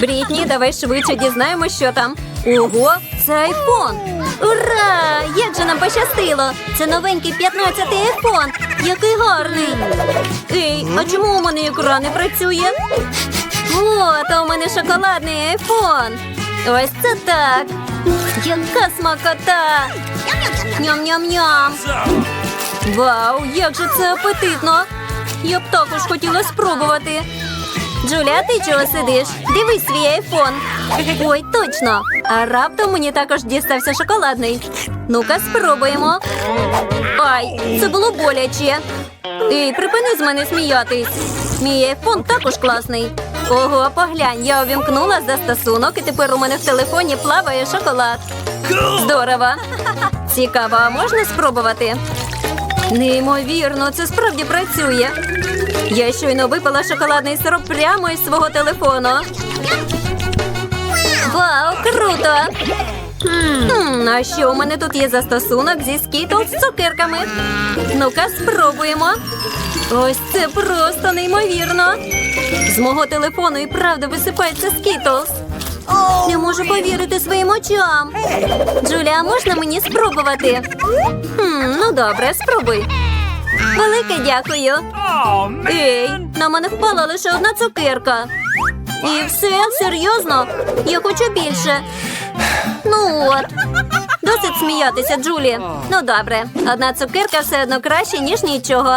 Брітні, давай швидше дізнаємось, що там. Ого, це айфон. Ура! Як же нам пощастило! Це новенький 15-й айфон. Який гарний. Ей, а чому у мене екран не працює? О, то у мене шоколадний айфон. Ось це так. Яка смакота! Ням-ням-ням. Вау, як же це апетитно! Я б також хотіла спробувати. Джуля, ти чого сидиш? Дивись свій айфон. Ой, точно. А раптом мені також дістався шоколадний. Ну-ка, спробуємо. Ай, це було боляче. Ей, припини з мене сміятись. Мій айфон також класний. Ого, поглянь, я увімкнула застосунок, і тепер у мене в телефоні плаває шоколад. Здорово. Цікаво, а можна спробувати? Неймовірно, це справді працює. Я щойно випила шоколадний сироп прямо із свого телефону. Вау, круто! Хм, а що у мене тут є застосунок зі скітл з цукерками? Ну-ка, спробуємо. Ось це просто неймовірно. З мого телефону і правда висипається скітлс. Не можу повірити своїм очам. Джулія, можна мені спробувати? Хм, ну добре, спробуй. Велике дякую. Ей, на мене впала лише одна цукерка. І все, серйозно? Я хочу більше. Ну от. Досить сміятися, Джулі. Ну добре, одна цукерка все одно краще, ніж нічого.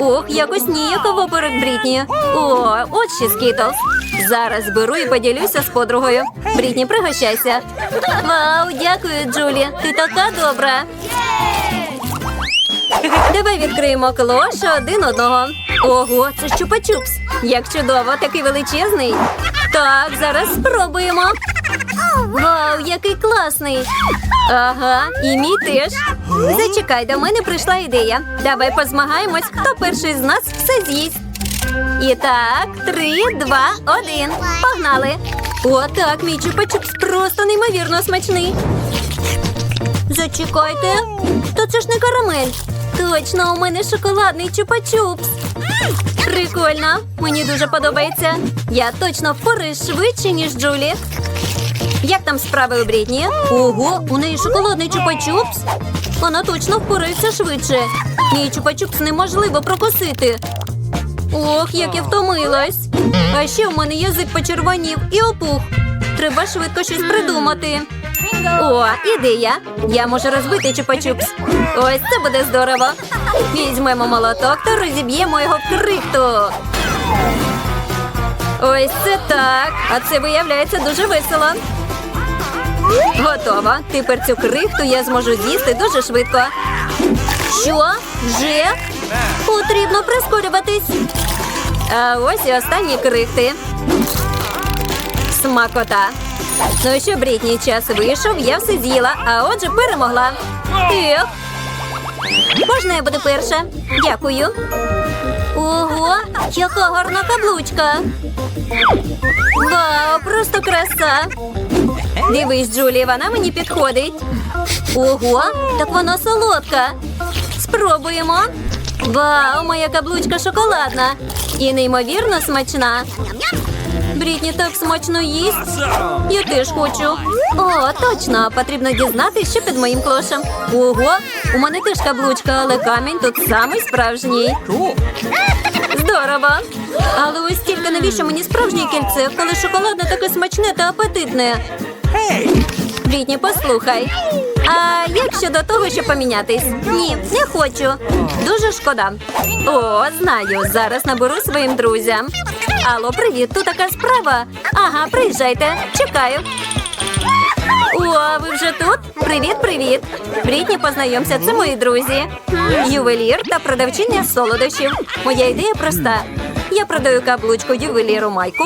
Ох, якось ніяково перед Брітні. О, от ще скітлс. Зараз беру і поділюся з подругою. Брітні, пригощайся. Вау, дякую, Джулі. Ти така добра. Давай відкриємо клош один одного. Ого, це щупа-чупс. Як чудово, такий величезний. Так, зараз спробуємо. Вау, який класний. Ага, і мій теж. Зачекай, до мене прийшла ідея. Давай позмагаємось, хто перший з нас все з'їсть. І так, три, два, один. Погнали. О, так, мій чупа-чупс просто неймовірно смачний. Зачекайте, то це ж не карамель. Точно, у мене шоколадний чупа-чупс. Прикольно, мені дуже подобається. Я точно впораюсь швидше, ніж Джулі. Як там справи у Брітні? Ого, у неї шоколадний чупа-чупс. Вона точно впорається швидше. Мій чупа-чупс неможливо прокусити. Ох, як я втомилась. А ще в мене язик почервонів і опух. Треба швидко щось придумати. О, ідея. Я можу розбити чупа-чупс. Ось це буде здорово. Візьмемо молоток та розіб'ємо його в крихту. Ось це так. А це виявляється дуже весело. Готово. Тепер цю крихту я зможу з'їсти дуже швидко. Що? Вже? Потрібно прискорюватись. А ось і останні крихти. Смакота. Ну що, Брітні, час вийшов, я все з'їла, а отже перемогла. Ех. Можна я буду перша? Дякую. Ого, яка гарна каблучка. Вау, просто краса. Дивись, Джулі, вона мені підходить. Ого, так вона солодка. Спробуємо. Вау, моя каблучка шоколадна і неймовірно смачна. Брітні так смачно їсть. Я теж хочу. О, точно, потрібно дізнатися, що під моїм клошем. Ого, у мене теж каблучка, але камінь тут самий справжній. Здорово. Але ось тільки навіщо мені справжнє кільце, коли шоколадне таке смачне та апетитне. Брітні, послухай. А як щодо того, щоб помінятись? Ні, не хочу. Дуже шкода. О, знаю. Зараз наберу своїм друзям. Алло, привіт, тут така справа. Ага, приїжджайте. Чекаю. О, ви вже тут? Привіт, привіт. Брітні, познайомся, це мої друзі. Ювелір та продавчиня солодощів. Моя ідея проста. Я продаю каблучку ювеліру Майку.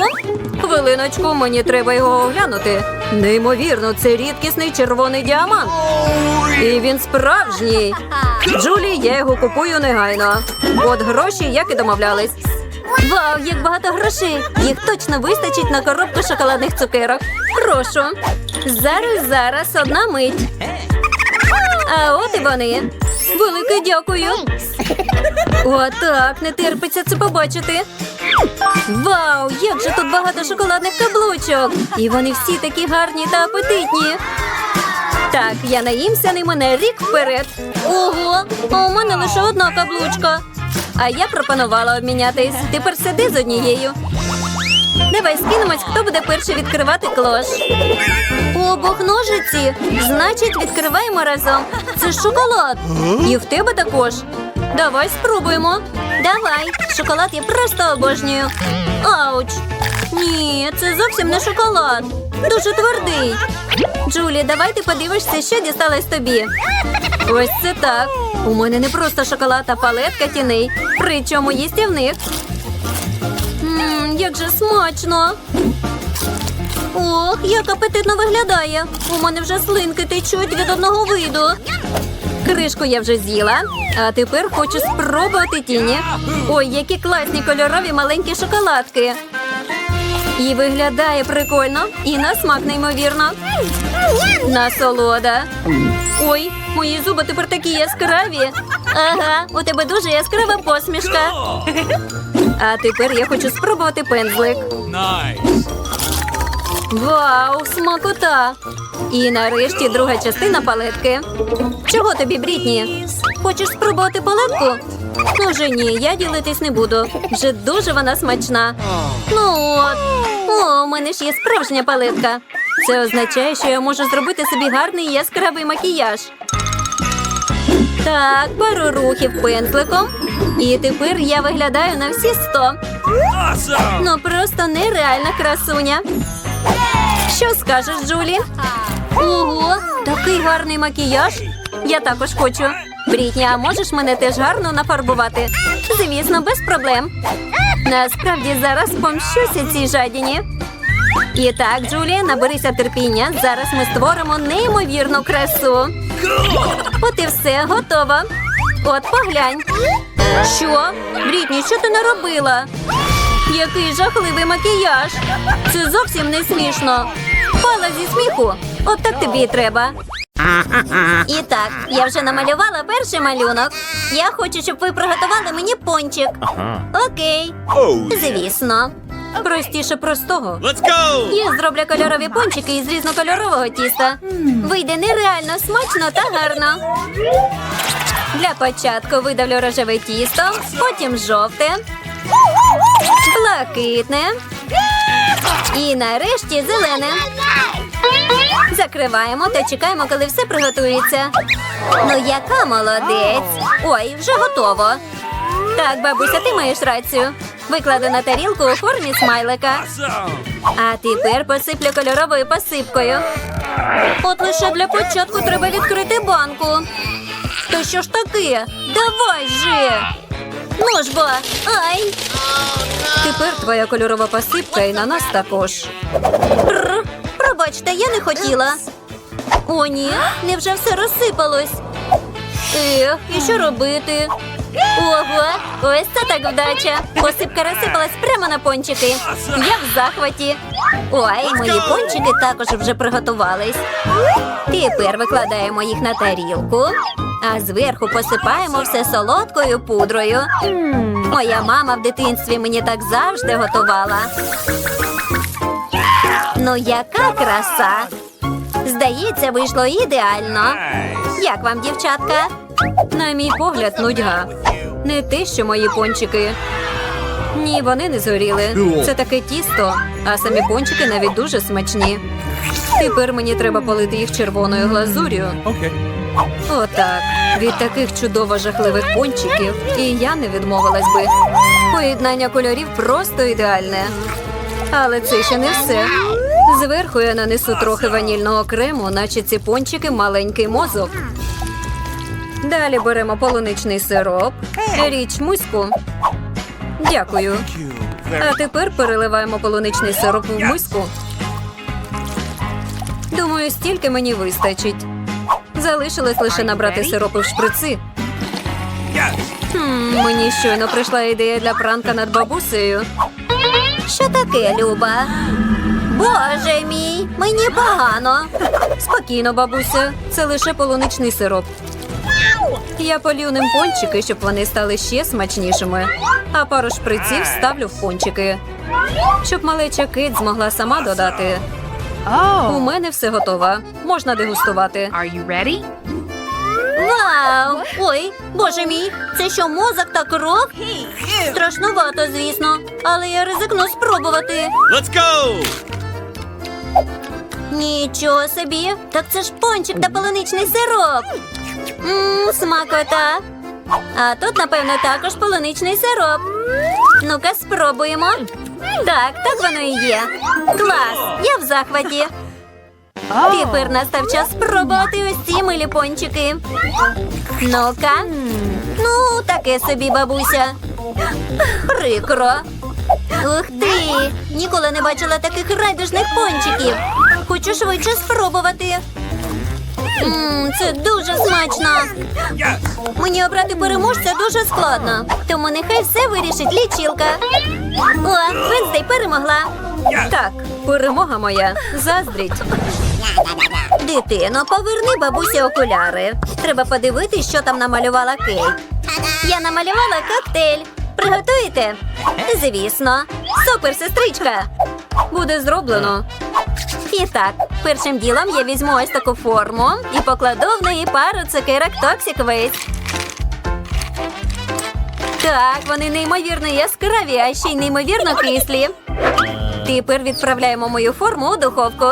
Хвилиночку, мені треба його оглянути. Неймовірно, це рідкісний червоний діамант. І він справжній. Джулі, я його купую негайно. От гроші, як і домовлялись. Вау, як багато грошей! Їх точно вистачить на коробку шоколадних цукерок. Прошу. Зараз, зараз, одна мить. А от і вони. Велике дякую. О, так, не терпиться це побачити. Вау, як же тут багато шоколадних каблучок! І вони всі такі гарні та апетитні. Так, я наїмся ними на рік вперед. Ого, а у мене лише одна каблучка. А я пропонувала обмінятись. Тепер сиди з однією. Давай скинемось, хто буде перший відкривати клош. Обох ножиці. Значить, відкриваємо разом. Це шоколад. І в тебе також. Давай спробуємо. Давай. Шоколад я просто обожнюю. Ауч. Ні, це зовсім не шоколад. Дуже твердий. Джулі, давай ти подивишся, що дісталось тобі. Ось це так. У мене не просто шоколад, а палетка тіней. Причому їстівних. Ммм, як же смачно. Ох, як апетитно виглядає. У мене вже слинки течуть від одного виду. Кришку я вже з'їла, а тепер хочу спробувати тіні. Ой, які класні кольорові маленькі шоколадки. І виглядає прикольно, і на смак неймовірно. Насолода. Ой, мої зуби тепер такі яскраві. Ага, у тебе дуже яскрава посмішка. А тепер я хочу спробувати пензлик. Nice. Вау, смакота! І нарешті друга частина палетки. Чого тобі, Брітні? Хочеш спробувати палетку? Ну вже ні, я ділитись не буду. Вже дуже вона смачна. Ну от. О, у мене ж є справжня палетка. Це означає, що я можу зробити собі гарний яскравий макіяж. Так, пару рухів пензликом. І тепер я виглядаю на всі сто. Ну просто нереальна красуня. Що скажеш, Джулі? Ого, такий гарний макіяж. Я також хочу. Брітні, а можеш мене теж гарно нафарбувати? Звісно, без проблем. Насправді зараз помщуся цій жадіні. І так, Джулі, наберися терпіння. Зараз ми створимо неймовірну красу. От і все, готово. От поглянь. Що? Брітні, що ти наробила? Який жахливий макіяж. Це зовсім не смішно. Пала зі сміху. От так тобі і треба. І так, я вже намалювала перший малюнок. Я хочу, щоб ви приготували мені пончик. Окей. Звісно. Простіше простого. Let's go. Я зроблю кольорові пончики із різнокольорового тіста. Вийде нереально смачно та гарно. Для початку видавлю рожеве тісто, потім жовте, блакитне і нарешті зелене. Закриваємо та чекаємо, коли все приготується. Ну, яка молодець. Ой, вже готово. Так, бабуся, ти маєш рацію. Викладу на тарілку у формі смайлика. А тепер посиплю кольоровою посипкою. От лише для початку треба відкрити банку. Та що ж таке? Давай же! Ну ж бо, ай! Тепер твоя кольорова посипка і на нас також. Р, пробачте, я не хотіла. О, ні, невже все розсипалось? Ех, і що робити? Ого, ось це так вдача. Посипка розсипалась прямо на пончики. Я в захваті. Ой, мої пончики також вже приготувались. Тепер викладаємо їх на тарілку, а зверху посипаємо все солодкою пудрою. Моя мама в дитинстві мені так завжди готувала. Ну, яка краса! Здається, вийшло ідеально. Як вам, дівчатка? На мій погляд, нудьга. Не те, що мої пончики. Ні, вони не згоріли. Це таке тісто, а самі пончики навіть дуже смачні. Тепер мені треба полити їх червоною глазур'ю. Okay. Отак. Від таких чудово жахливих пончиків і я не відмовилась би. Поєднання кольорів просто ідеальне. Але це ще не все. Зверху я нанесу трохи ванільного крему, наче ці пончики маленький мозок. Далі беремо полуничний сироп, річ муську. Дякую. А тепер переливаємо полуничний сироп в миску. Думаю, стільки мені вистачить. Залишилось лише набрати сиропи в шприци. Хм, мені щойно прийшла ідея для пранка над бабусею. Що таке, Люба? Боже мій, мені погано. Спокійно, бабуся, це лише полуничний сироп. Я полью ним пончики, щоб вони стали ще смачнішими. А пару шприців ставлю в пончики. Щоб малеча кит змогла сама додати. У Oh. мене все готово. Можна дегустувати. Are you ready? Вау! Ой, боже мій, це що мозок та кров? Страшнувато, звісно, але я ризикну спробувати. Let's go! Нічого собі, так це ж пончик та полуничний сироп. Ммм, смакота. А тут, напевно, також полуничний сироп. Ну-ка, спробуємо. Так, так воно і є. Клас! Я в захваті. Тепер настав час спробувати ось ці милі пончики. Ну-ка. Ну, таке собі, бабуся. Прикро. Ух ти! Ніколи не бачила таких райдужних пончиків. Хочу швидше спробувати. Мм, це дуже смачно. Мені обрати переможця дуже складно. Тому нехай все вирішить лічилка. О, Венздей перемогла. Так, перемога моя. Заздріть. Дитино, поверни бабусі окуляри. Треба подивитись, що там намалювала Кейт. Я намалювала коктейль. Приготуєте? Звісно. Супер, сестричка. Буде зроблено. І так, першим ділом я візьму ось таку форму і покладу в неї пару цукерок Toxic Waste. Так, вони неймовірно яскраві, а ще й неймовірно кислі. Тепер відправляємо мою форму у духовку.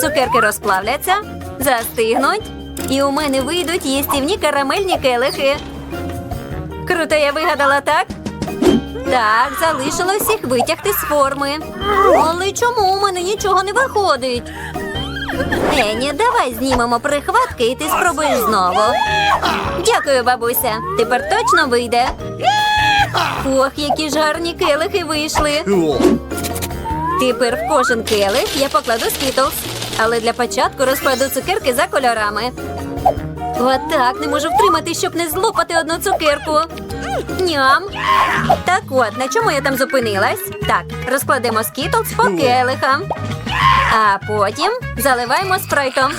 Цукерки розплавляться, застигнуть, і у мене вийдуть їстівні карамельні келихи. Круто, я вигадала так? Так, залишилось їх витягти з форми. Але чому у мене нічого не виходить? Ені, давай знімемо прихватки і ти спробуєш знову. Дякую, бабуся. Тепер точно вийде. Ох, які ж гарні келихи вийшли. Тепер в кожен келих я покладу скітлс. Але для початку розкладу цукерки за кольорами. Отак не можу втримати, щоб не злопати одну цукерку. Ням. Так от, на чому я там зупинилась? Так, розкладемо скітлс по келихам. А потім заливаємо спрайтом.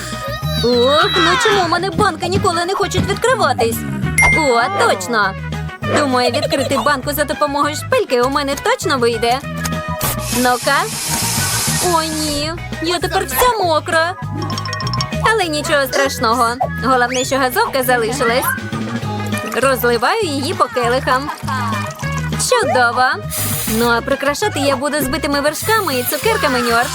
Ох, ну чому в мене банки ніколи не хочуть відкриватись? О, точно. Думаю, відкрити банку за допомогою шпильки у мене точно вийде. Ну-ка. О, ні, я тепер вся мокра. Але нічого страшного. Головне, що газовка залишилась. Розливаю її по келихам. Чудово. Ну а прикрашати я буду збитими вершками і цукерками ньорс.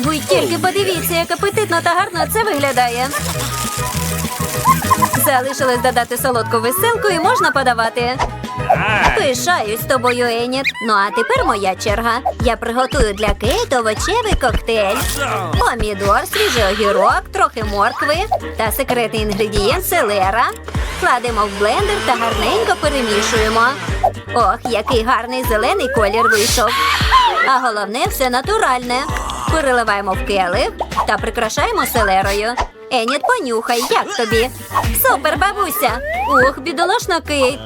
Ви тільки подивіться, як апетитно та гарно це виглядає. Залишилось додати солодку веселку і можна подавати. Пишаюсь тобою, Еніт. Ну а тепер моя черга. Я приготую для Кейт овочевий коктейль. Помідор, свіжий огірок, трохи моркви та секретний інгредієнт селера. Кладемо в блендер та гарненько перемішуємо. Ох, який гарний зелений колір вийшов. А головне все натуральне. Переливаємо в келих та прикрашаємо селерою. Еніт, понюхай, як тобі? Супер, бабуся! Ох, бідолашна Кейт.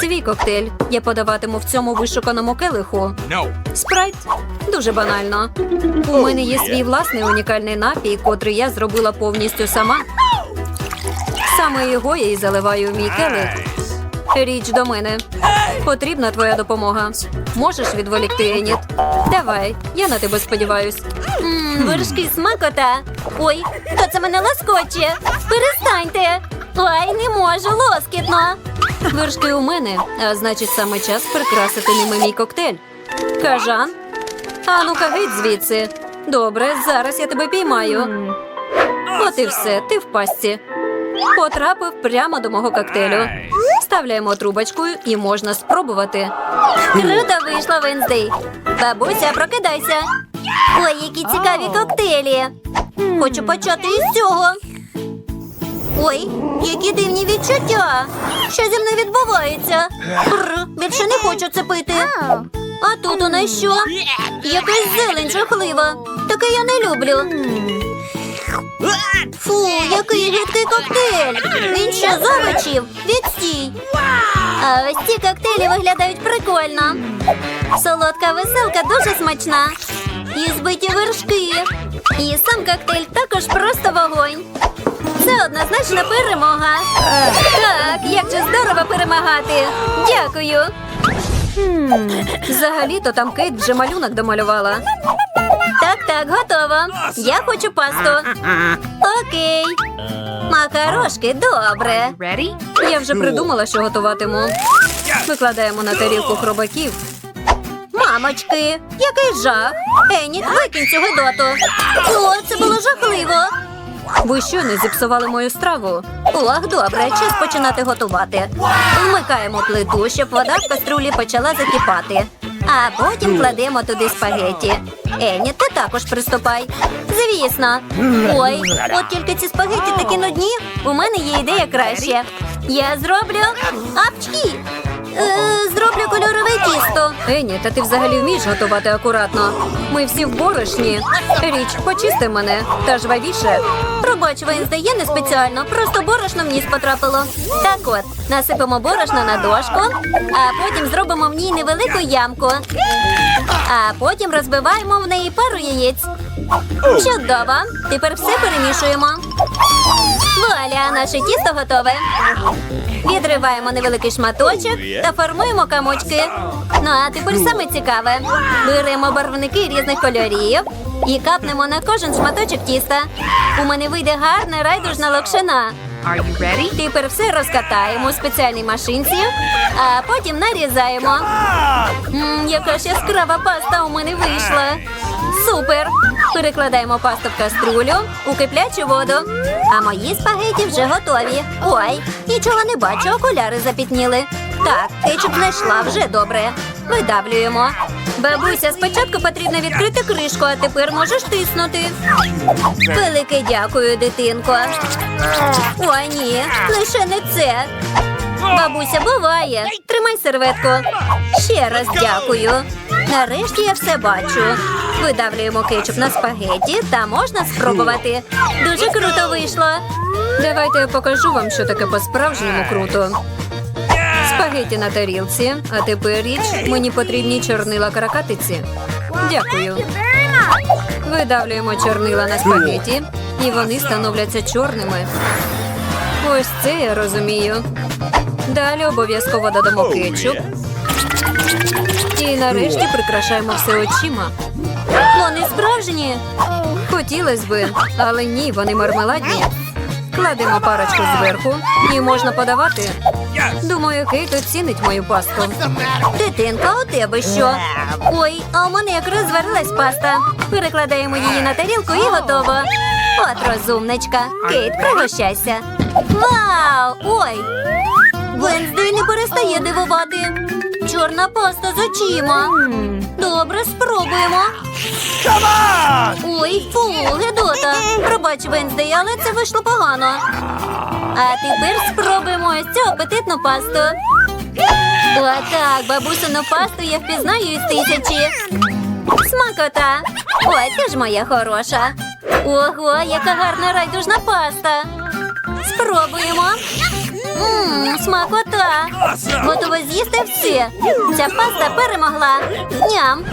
Свій коктейль я подаватиму в цьому вишуканому келиху. No! Спрайт дуже банально. У мене є свій власний унікальний напій, котрий я зробила повністю сама. Саме його я і заливаю в мій келих. Річ до мене. Потрібна твоя допомога. Можеш відволікти Еніт? Давай, я на тебе сподіваюсь. Мм, вершки смакота. Ой, хто це мене лоскоче? Перестаньте. Ой, не можу, лоскітно. Вершки у мене, а значить саме час прикрасити ними мій коктейль. Кажан? А ну-ка геть звідси. Добре, зараз я тебе піймаю. От і все, ти в пастці. Потрапив прямо до мого коктейлю. Вставляємо трубочку і можна спробувати. Круто вийшло, Венздей. Бабуся, прокидайся. Ой, які цікаві коктейлі. Хочу почати із цього. Ой, які дивні відчуття. Що зі мною відбувається? Бр, більше не хочу це пити. А тут у нас що? Якась зелень жахлива. Таке я не люблю. Фу, який гидкий коктейль! Він що з овочів? Відстій! А ось ці коктейлі виглядають прикольно. Солодка веселка дуже смачна. І збиті вершки. І сам коктейль також просто вогонь. Це однозначно перемога. Так, як же здорово перемагати. Дякую. Хм, Взагалі-то там Кейт вже малюнок домалювала. Так, так, готово. Я хочу пасту. Окей. Макарошки, добре. Я вже придумала, що готуватиму. Викладаємо на тарілку хробаків. Мамочки, який жах! Еніт, викинь цю гидоту. О, це було жахливо. Ви що не зіпсували мою страву? Ох, добре, час починати готувати. Вмикаємо плиту, щоб вода в каструлі почала закипати. А потім кладемо туди спагеті. Ені, ти також приступай. Звісно. Ой, от тільки ці спагеті такі нудні. У мене є ідея краще. Я зроблю апчхі. Е, зроблю кольорове тісто. Ені, та ти взагалі вмієш готувати акуратно. Ми всі в борошні. Річ, почисти мене та жвавіше. Пробач, Венсде, я не спеціально, просто борошно в ніс потрапило. Так от, насипемо борошно на дошку, а потім зробимо в ній невелику ямку. А потім розбиваємо в неї пару яєць. Чудово! Тепер все перемішуємо. Вуаля, наше тісто готове. Відриваємо невеликий шматочок та формуємо камочки. Ну а тепер саме цікаве. Беремо барвники різних кольорів і капнемо на кожен шматочок тіста. У мене вийде гарна райдужна локшина. Тепер все розкатаємо у спеціальній машинці, а потім нарізаємо. Мм, яка ж яскрава паста у мене вийшла. Супер! Перекладаємо пасту в каструлю у киплячу воду. А мої спагеті вже готові. Ой, нічого не бачу, окуляри запітніли. Так, кетчуп знайшла вже добре. Видавлюємо. Бабуся, спочатку потрібно відкрити кришку, а тепер можеш тиснути. Велике дякую, дитинко. Ой, ні, лише не це. Бабуся, буває. Тримай серветку. Ще раз дякую. Нарешті я все бачу. Видавлюємо кетчуп на спагеті та можна спробувати. Дуже круто вийшло. Давайте я покажу вам, що таке по-справжньому круто. Спагеті на тарілці, а тепер річ мені потрібні чорнила каракатиці. Дякую. Видавлюємо чорнила на спагеті, і вони становляться чорними. Ось це я розумію. Далі обов'язково додамо кетчуп. І нарешті прикрашаємо все очима. Вони справжні. Хотілося би, але ні, вони мармеладні. Кладемо парочку зверху і можна подавати. Думаю, Кейт оцінить мою пасту. Дитинка, у тебе що? Ой, а у мене якраз зварилась паста. Перекладаємо її на тарілку і готово. От розумничка. Кейт, пригощайся. Вау! Ой! Венздей не перестає дивувати. Чорна паста з очима. Добре, спробуємо. Ой, фу, Гедота. Пробач, Венздей, але це вийшло погано. А тепер спробуємо ось цю апетитну пасту. Отак, бабусину пасту я впізнаю із тисячі. Смакота. Ой, ти ж моя хороша. Ого, яка гарна райдужна паста. Спробуємо. Ммм, смакота. Готова з'їсти все. Ця паста перемогла. Ням.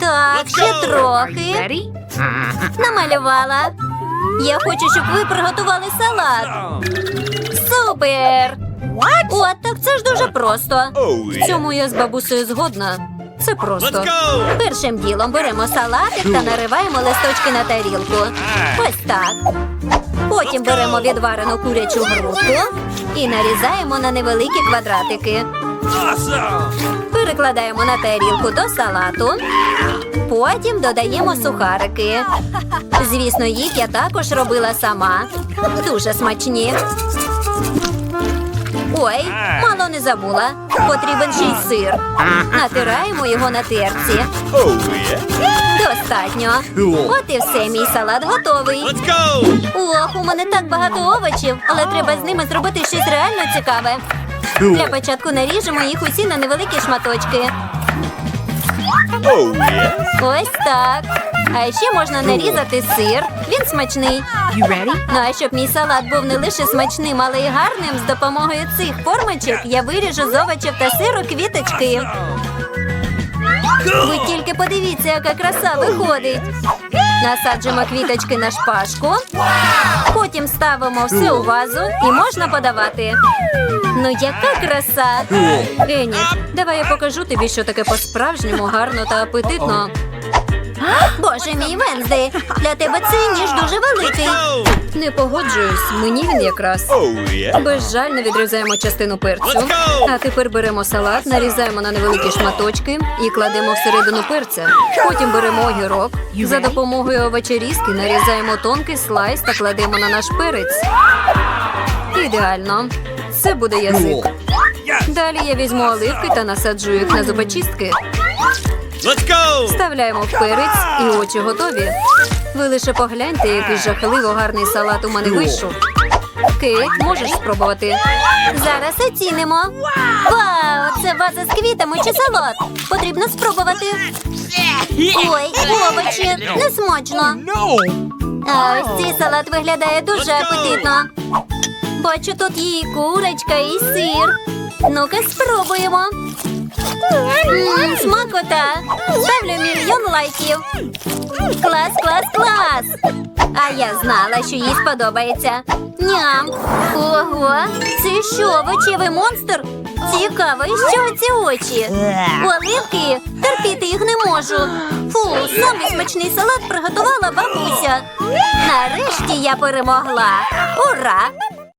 Так, ще трохи. Намалювала. Я хочу, щоб ви приготували салат. Супер! От так це ж дуже просто. Oh, В цьому я з бабусею згодна. Це просто. Першим ділом беремо салатик та нариваємо листочки на тарілку. Ось так. Потім беремо відварену курячу грудку і нарізаємо на невеликі квадратики. Перекладаємо на тарілку до салату. Потім додаємо сухарики. Звісно, їх я також робила сама. Дуже смачні. Ой, мало не забула. Потрібен ще й сир. Натираємо його на терці. Достатньо. От і все, мій салат готовий. Let's go! Ох, у мене так багато овочів, але треба з ними зробити щось реально цікаве. Для початку наріжемо їх усі на невеликі шматочки. Oh, yeah! Ось так. А ще можна нарізати сир. Він смачний. You ready? Ну а щоб мій салат був не лише смачним, але й гарним, з допомогою цих формочок я виріжу з овочів та сиру квіточки. Ви тільки подивіться, яка краса виходить. Насаджуємо квіточки на шпажку. Потім ставимо все у вазу і можна подавати. Ну, яка краса! Ені, давай я покажу тобі, що таке по-справжньому гарно та апетитно. Боже мій Венздей, для тебе цей ніж дуже великий. Не погоджуюсь, мені він якраз. Oh yeah. Безжально відрізаємо частину перцю. А тепер беремо салат, нарізаємо на невеликі шматочки і кладемо всередину перця. Потім беремо огірок. За допомогою овочерізки нарізаємо тонкий слайс та кладемо на наш перець. Ідеально. Це буде язик. Далі я візьму оливки та насаджу їх на зубочистки. Let's go. Вставляємо в перець і очі готові. Ви лише погляньте, який жахливо гарний салат у мене вийшов. Кейт, можеш спробувати? Зараз оцінимо. Вау, це ваза з квітами чи салат? Потрібно спробувати. Ой, овочі, не смачно. А ось цей салат виглядає дуже апетитно. Бачу, тут є і курочка, і сир. Ну-ка, спробуємо. Смакота. Ставлю мільйон лайків. Клас, клас, клас. А я знала, що їй сподобається. Ням. Ого, це що, овочевий монстр? Цікаво, що ці очі? Оливки? Терпіти їх не можу. Фу, самий смачний салат приготувала бабуся. Нарешті я перемогла. Ура!